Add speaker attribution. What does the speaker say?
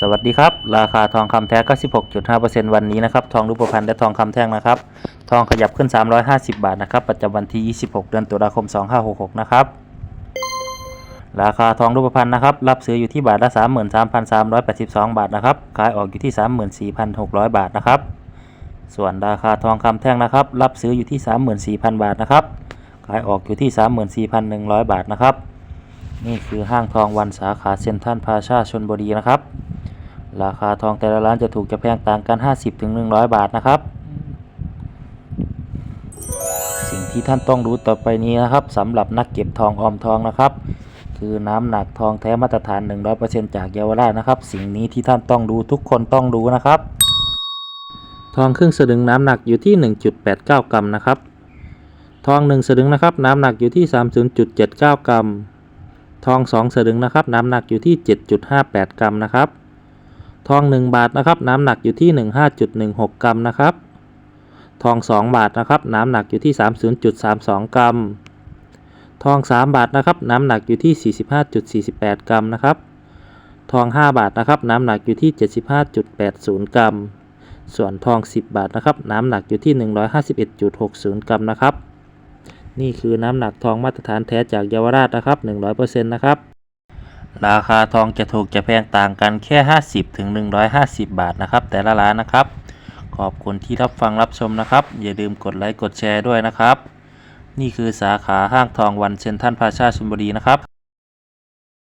Speaker 1: สวัสดีครับ ราคาทองคำแท้ 96.5%วันนี้นะครับ ทองรูปพรรณและทองคำแท่งนะครับ ทองขยับขึ้น 350 บาทนะครับ ประจำวันที่ 26 เดือนตุลาคม 2566 นะครับ ราคาทองรูปพรรณนะครับ รับซื้ออยู่ที่บาทละ 33,382 บาทนะครับ ขายออกอยู่ที่ 34,600 บาทนะครับ ส่วนราคาทองคำแท่งนะครับ รับซื้ออยู่ที่ 34,000 บาทนะครับ ขายออกอยู่ที่ 34,100 บาทนะครับ นี่คือห้างทองวันสาขาเซ็นทรัลพาชาชนบุรีนะครับ ราคาทองแต่ละร้านจะถูกจะแพงต่างกัน 50ถึง100บาทนะครับ สิ่งที่ท่านต้องรู้ต่อไปนี้นะครับสำหรับนักเก็บทองออมทองนะครับ คือน้ำหนักทองแท้มาตรฐาน 100%จากเยาวราชนะครับ สิ่งนี้ที่ท่านต้องรู้ทุกคนต้องรู้นะครับ ทองครึ่งสลึงน้ำหนักอยู่ที่ 1.89 กรัมนะครับทอง 1 สลึงนะครับน้ำหนักอยู่ที่ 30.79 กรัม ทอง 2 สลึงนะครับน้ำหนักอยู่ที่ 7.58 กรัมนะครับ ทอง 1 บาทนะครับน้ำหนักอยู่ที่ 15.16 กรัมนะครับ ทอง 2 บาทนะครับน้ำหนักอยู่ที่ 30.32 กรัม ทอง 3 บาทนะครับน้ำหนักอยู่ที่ 45.48 กรัมนะครับทอง 5 บาทนะครับน้ำหนักอยู่ที่ 75.80 กรัม ส่วนทอง 10 บาทนะครับน้ำหนักอยู่ที่ 151.60 กรัมนะครับ นี่คือน้ำหนักทองมาตรฐานแท้จากเยาวราชนะครับ 100%นะครับ ราคาทองจะถูกจะแพงต่างกันแค่ 50ถึง150 บาทนะครับ แต่ละร้านนะครับ ขอบคุณที่รับฟังรับชมนะครับ อย่าลืมกดไลค์กดแชร์ด้วยนะครับ นี่คือสาขาห้างทองวันเซ็นทรัลพาชาชลบุรีนะครับ